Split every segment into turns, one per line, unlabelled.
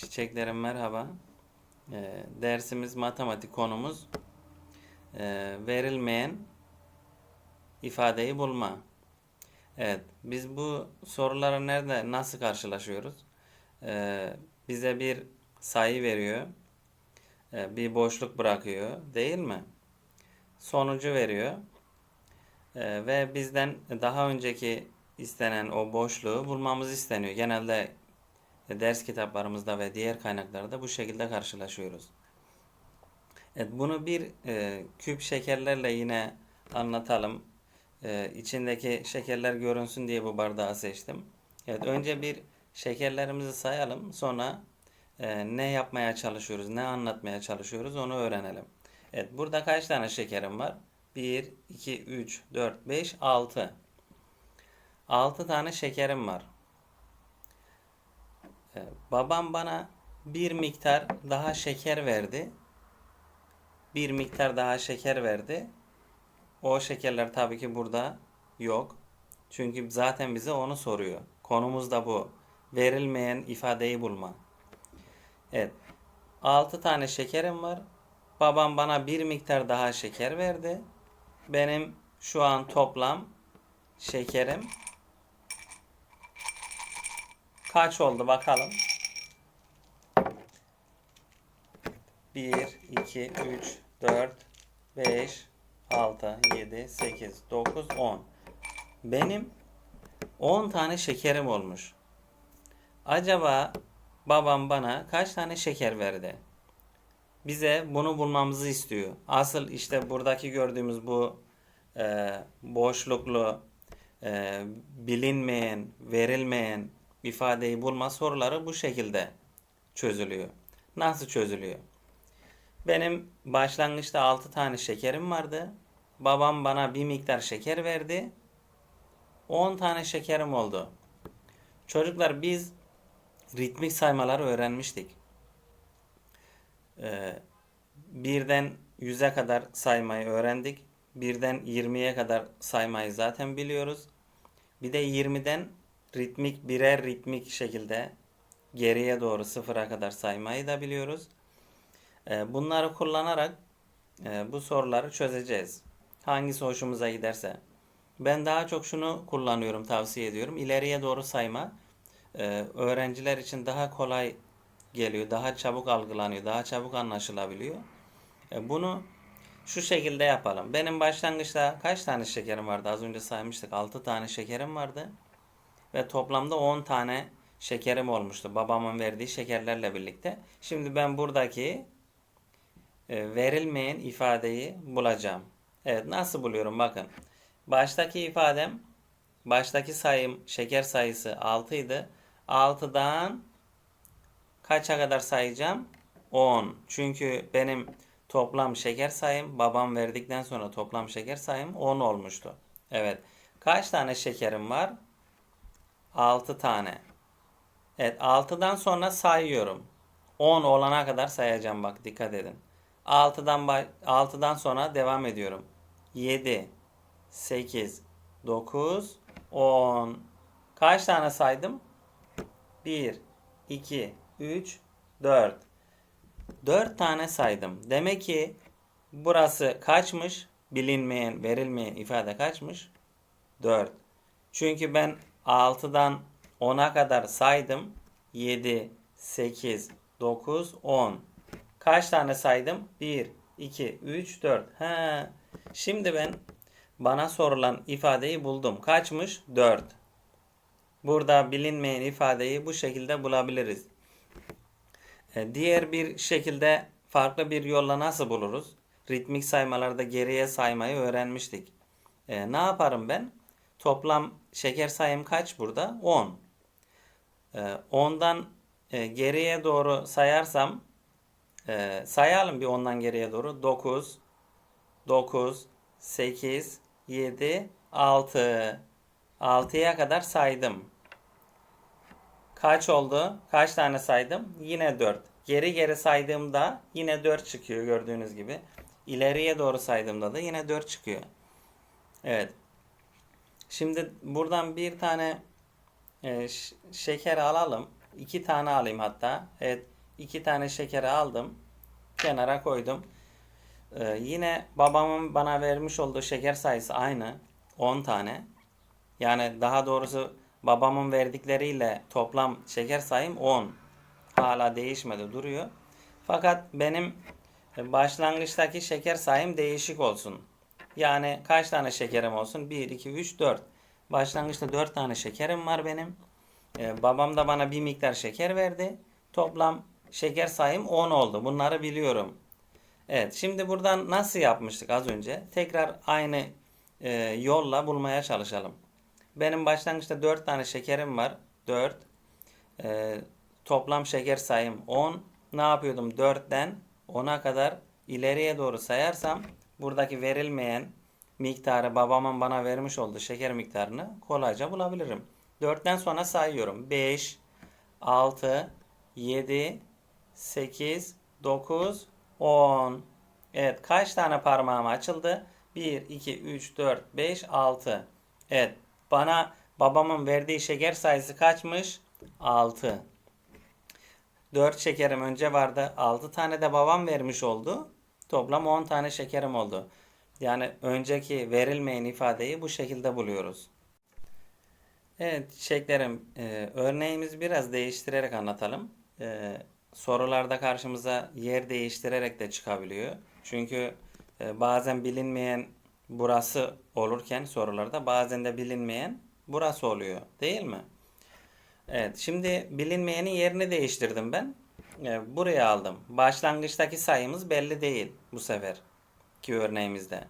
Çiçeklerim merhaba. Ee, dersimiz matematik konumuz ee, verilmeyen ifadeyi bulma. Evet, biz bu sorulara nerede nasıl karşılaşıyoruz? Ee, bize bir sayı veriyor, ee, bir boşluk bırakıyor, değil mi? Sonucu veriyor Ee, ve bizden daha önceki istenen o boşluğu bulmamız isteniyor. Genelde ders kitaplarımızda ve diğer kaynaklarda bu şekilde karşılaşıyoruz. Evet, bunu bir e, küp şekerlerle yine anlatalım. E, içindeki şekerler görünsün diye bu bardağı seçtim. Evet, önce bir şekerlerimizi sayalım. Sonra e, ne yapmaya çalışıyoruz, ne anlatmaya çalışıyoruz onu öğrenelim. Evet, burada kaç tane şekerim var? 1, 2, 3, 4, 5, 6. 6 tane şekerim var. Ee, Babam bana bir miktar daha şeker verdi. Bir miktar daha şeker verdi. O şekerler tabii ki burada yok. Çünkü zaten bize onu soruyor. Konumuz da bu. Verilmeyen ifadeyi bulma. Evet. 6 tane şekerim var. Babam bana bir miktar daha şeker verdi. Benim şu an toplam şekerim kaç oldu bakalım. 1, 2, 3, 4, 5, 6, 7, 8, 9, 10. Benim 10 tane şekerim olmuş. Acaba babam bana kaç tane şeker verdi? Bize bunu bulmamızı istiyor. Asıl işte buradaki gördüğümüz bu e, boşluklu, e, bilinmeyen, verilmeyen ifadeyi bulma soruları bu şekilde çözülüyor. Nasıl çözülüyor? Benim başlangıçta 6 tane şekerim vardı. Babam bana bir miktar şeker verdi. 10 tane şekerim oldu. Çocuklar biz ritmik saymaları öğrenmiştik. Ee, birden 100'e kadar saymayı öğrendik. Birden 20'ye kadar saymayı zaten biliyoruz. Bir de 20'den ritmik birer ritmik şekilde geriye doğru sıfıra kadar saymayı da biliyoruz. Ee, bunları kullanarak e, bu soruları çözeceğiz. Hangisi hoşumuza giderse. Ben daha çok şunu kullanıyorum, tavsiye ediyorum. İleriye doğru sayma e, öğrenciler için daha kolay geliyor, daha çabuk algılanıyor, daha çabuk anlaşılabiliyor. E, bunu şu şekilde yapalım. Benim başlangıçta kaç tane şekerim vardı? Az önce saymıştık. 6 tane şekerim vardı. Ve toplamda 10 tane şekerim olmuştu. Babamın verdiği şekerlerle birlikte. Şimdi ben buradaki e, verilmeyen ifadeyi bulacağım. Evet nasıl buluyorum bakın. Baştaki ifadem baştaki sayım şeker sayısı 6 idi. 6'dan kaça kadar sayacağım? 10. Çünkü benim toplam şeker sayım babam verdikten sonra toplam şeker sayım 10 olmuştu. Evet. Kaç tane şekerim var? 6 tane. Evet 6'dan sonra sayıyorum. 10 olana kadar sayacağım bak dikkat edin. 6'dan 6'dan sonra devam ediyorum. 7 8 9 10 Kaç tane saydım? 1 2 3 4 4 tane saydım. Demek ki burası kaçmış? Bilinmeyen, verilmeyen ifade kaçmış? 4. Çünkü ben 6'dan 10'a kadar saydım. 7, 8, 9, 10. Kaç tane saydım? 1, 2, 3, 4. He. Şimdi ben bana sorulan ifadeyi buldum. Kaçmış? 4. Burada bilinmeyen ifadeyi bu şekilde bulabiliriz. E, Diğer bir şekilde farklı bir yolla nasıl buluruz? Ritmik saymalarda geriye saymayı öğrenmiştik. E, ne yaparım ben? Toplam şeker sayım kaç burada? 10. E, 10'dan e, geriye doğru sayarsam e, sayalım bir ondan geriye doğru. 9, 9, 8, 7, 6. 6'ya kadar saydım. Kaç oldu? Kaç tane saydım? Yine 4. Geri geri saydığımda yine 4 çıkıyor gördüğünüz gibi. İleriye doğru saydığımda da yine 4 çıkıyor. Evet. Şimdi buradan bir tane e, şeker alalım. İki tane alayım hatta. Evet. iki tane şekeri aldım. Kenara koydum. Ee, yine babamın bana vermiş olduğu şeker sayısı aynı. 10 tane. Yani daha doğrusu babamın verdikleriyle toplam şeker sayım 10. Hala değişmedi duruyor. Fakat benim e, başlangıçtaki şeker sayım değişik olsun. Yani kaç tane şekerim olsun? 1, 2, 3, 4. Başlangıçta 4 tane şekerim var benim. Ee, babam da bana bir miktar şeker verdi. Toplam şeker sayım 10 oldu. Bunları biliyorum. Evet, şimdi buradan nasıl yapmıştık az önce? Tekrar aynı e, yolla bulmaya çalışalım. Benim başlangıçta 4 tane şekerim var. 4. E, toplam şeker sayım 10. Ne yapıyordum? 4'ten 10'a kadar ileriye doğru sayarsam buradaki verilmeyen miktarı babamın bana vermiş olduğu şeker miktarını kolayca bulabilirim. 4'ten sonra sayıyorum. 5, 6, 7, 8, 9, 10. Evet kaç tane parmağım açıldı? 1, 2, 3, 4, 5, 6. Evet bana babamın verdiği şeker sayısı kaçmış? 6. 4 şekerim önce vardı. 6 tane de babam vermiş oldu. Toplam 10 tane şekerim oldu. Yani önceki verilmeyen ifadeyi bu şekilde buluyoruz. Evet çiçeklerim e, örneğimizi biraz değiştirerek anlatalım. E, sorularda karşımıza yer değiştirerek de çıkabiliyor. Çünkü e, bazen bilinmeyen burası olurken sorularda bazen de bilinmeyen burası oluyor değil mi? Evet şimdi bilinmeyenin yerini değiştirdim ben. E, buraya aldım. Başlangıçtaki sayımız belli değil bu sefer ki örneğimizde.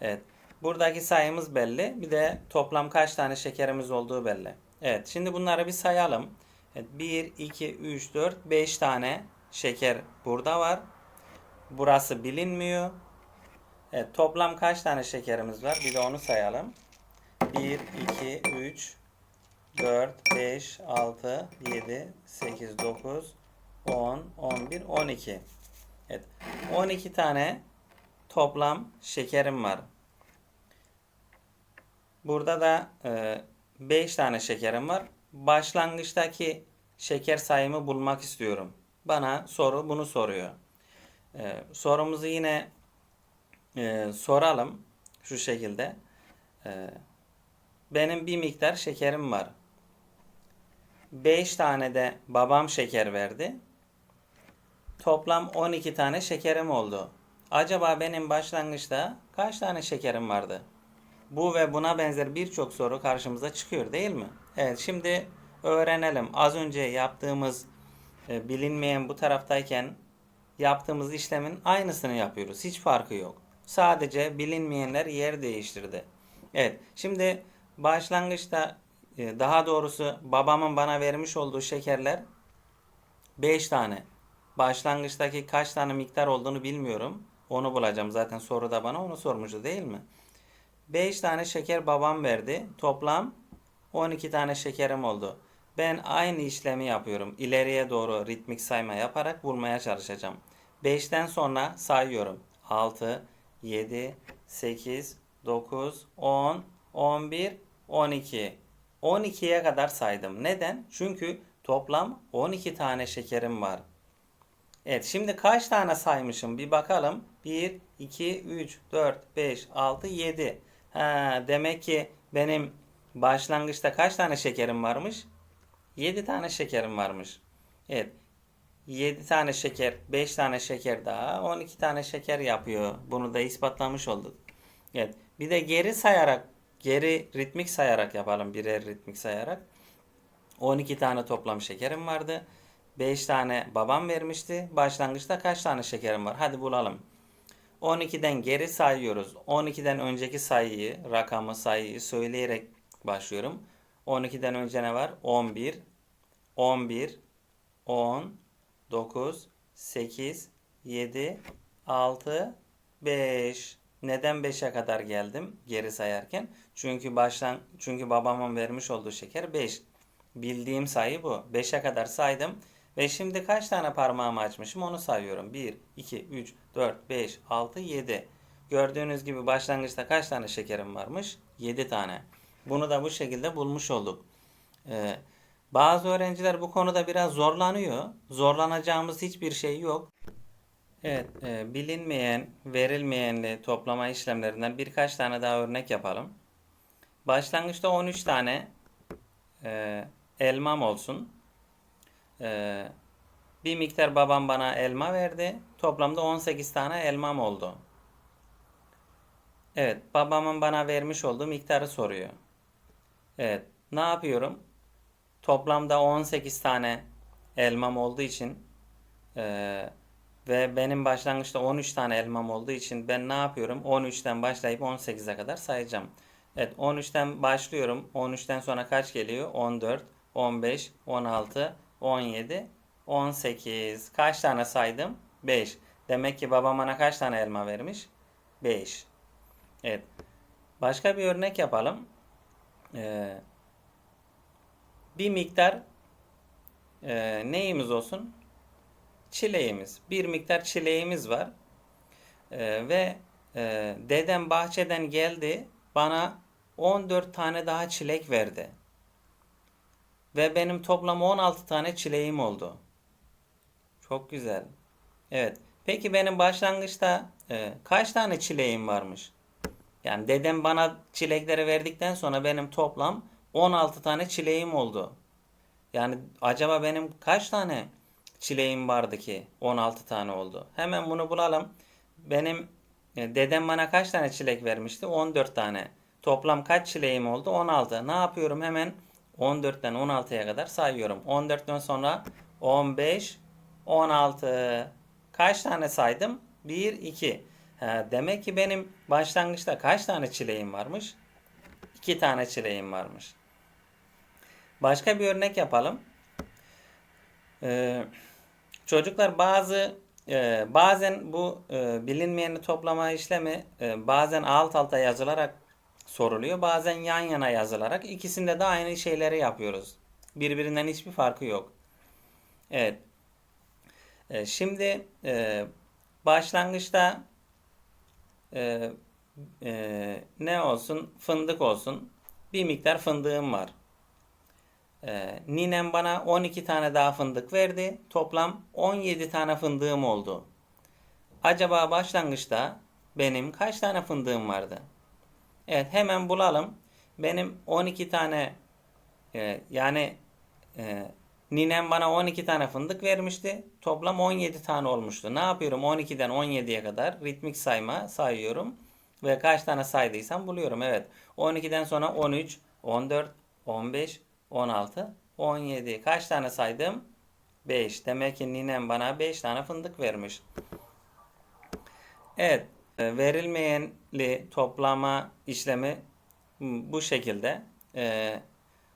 Evet. Buradaki sayımız belli. Bir de toplam kaç tane şekerimiz olduğu belli. Evet. Şimdi bunları bir sayalım. Evet, 1, 2, 3, 4, 5 tane şeker burada var. Burası bilinmiyor. Evet. Toplam kaç tane şekerimiz var? Bir de onu sayalım. 1, 2, 3, 4, 5, 6, 7, 8, 9, 10, 11, 12. Evet. 12 tane toplam şekerim var. Burada da 5 tane şekerim var. Başlangıçtaki şeker sayımı bulmak istiyorum. Bana soru bunu soruyor. E, sorumuzu yine e, soralım şu şekilde. E, benim bir miktar şekerim var. 5 tane de babam şeker verdi. Toplam 12 tane şekerim oldu. Acaba benim başlangıçta kaç tane şekerim vardı? Bu ve buna benzer birçok soru karşımıza çıkıyor değil mi? Evet şimdi öğrenelim. Az önce yaptığımız e, bilinmeyen bu taraftayken yaptığımız işlemin aynısını yapıyoruz. Hiç farkı yok. Sadece bilinmeyenler yer değiştirdi. Evet şimdi başlangıçta e, daha doğrusu babamın bana vermiş olduğu şekerler 5 tane. Başlangıçtaki kaç tane miktar olduğunu bilmiyorum. Onu bulacağım. Zaten soruda bana onu sormuştu değil mi? 5 tane şeker babam verdi. Toplam 12 tane şekerim oldu. Ben aynı işlemi yapıyorum. İleriye doğru ritmik sayma yaparak bulmaya çalışacağım. 5'ten sonra sayıyorum. 6, 7, 8, 9, 10, 11, 12. 12'ye kadar saydım. Neden? Çünkü toplam 12 tane şekerim var. Evet şimdi kaç tane saymışım bir bakalım. 1, 2, 3, 4, 5, 6, 7. Ha, demek ki benim başlangıçta kaç tane şekerim varmış? 7 tane şekerim varmış. Evet. 7 tane şeker, 5 tane şeker daha 12 tane şeker yapıyor. Bunu da ispatlamış olduk. Evet. Bir de geri sayarak, geri ritmik sayarak yapalım. Birer ritmik sayarak. 12 tane toplam şekerim vardı. 5 tane babam vermişti. Başlangıçta kaç tane şekerim var? Hadi bulalım. 12'den geri sayıyoruz. 12'den önceki sayıyı, rakamı, sayıyı söyleyerek başlıyorum. 12'den önce ne var? 11, 11, 10, 9, 8, 7, 6, 5. Neden 5'e kadar geldim geri sayarken? Çünkü baştan çünkü babamın vermiş olduğu şeker 5. Bildiğim sayı bu. 5'e kadar saydım. Ve şimdi kaç tane parmağımı açmışım onu sayıyorum. 1, 2, 3, 4, 5, 6, 7. Gördüğünüz gibi başlangıçta kaç tane şekerim varmış? 7 tane. Bunu da bu şekilde bulmuş olduk. Ee, Bazı öğrenciler bu konuda biraz zorlanıyor. Zorlanacağımız hiçbir şey yok. Evet, e, bilinmeyen, verilmeyenli toplama işlemlerinden birkaç tane daha örnek yapalım. Başlangıçta 13 tane e, elmam olsun. E, bir miktar babam bana elma verdi. Toplamda 18 tane elmam oldu. Evet, babamın bana vermiş olduğu miktarı soruyor. Evet, ne yapıyorum? Toplamda 18 tane elmam olduğu için eee, ve benim başlangıçta 13 tane elmam olduğu için ben ne yapıyorum? 13'ten başlayıp 18'e kadar sayacağım. Evet, 13'ten başlıyorum. 13'ten sonra kaç geliyor? 14, 15, 16, 17, 18. Kaç tane saydım? 5. Demek ki babam bana kaç tane elma vermiş? 5. Evet. Başka bir örnek yapalım. Ee, bir miktar e, neyimiz olsun? Çileğimiz. Bir miktar çileğimiz var. Ee, ve e, dedem bahçeden geldi. Bana 14 tane daha çilek verdi. Ve benim toplam 16 tane çileğim oldu. Çok güzel. Evet. Peki benim başlangıçta e, kaç tane çileğim varmış? Yani dedem bana çilekleri verdikten sonra benim toplam 16 tane çileğim oldu. Yani acaba benim kaç tane çileğim vardı ki 16 tane oldu? Hemen bunu bulalım. Benim e, dedem bana kaç tane çilek vermişti? 14 tane. Toplam kaç çileğim oldu? 16. Ne yapıyorum? Hemen 14'ten 16'ya kadar sayıyorum. 14'ten sonra 15, 16. Kaç tane saydım? 1, 2. Ha, demek ki benim başlangıçta kaç tane çileğim varmış? 2 tane çileğim varmış. Başka bir örnek yapalım. Ee, çocuklar bazı e, bazen bu e, bilinmeyeni toplama işlemi e, bazen alt alta yazılarak soruluyor. Bazen yan yana yazılarak ikisinde de aynı şeyleri yapıyoruz. Birbirinden hiçbir farkı yok. Evet. E, şimdi e, başlangıçta e, e, ne olsun? Fındık olsun. Bir miktar fındığım var. E, ninem bana 12 tane daha fındık verdi. Toplam 17 tane fındığım oldu. Acaba başlangıçta benim kaç tane fındığım vardı? Evet hemen bulalım. Benim 12 tane e, yani e, ninem bana 12 tane fındık vermişti. Toplam 17 tane olmuştu. Ne yapıyorum? 12'den 17'ye kadar ritmik sayma sayıyorum. Ve kaç tane saydıysam buluyorum. Evet. 12'den sonra 13, 14, 15, 16, 17. Kaç tane saydım? 5. Demek ki ninem bana 5 tane fındık vermiş. Evet. E, Verilmeyenli toplama işlemi bu şekilde. E,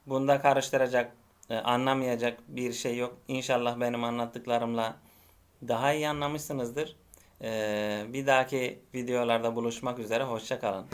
Bunda karıştıracak, e, anlamayacak bir şey yok. İnşallah benim anlattıklarımla daha iyi anlamışsınızdır. E, Bir dahaki videolarda buluşmak üzere. Hoşça kalın.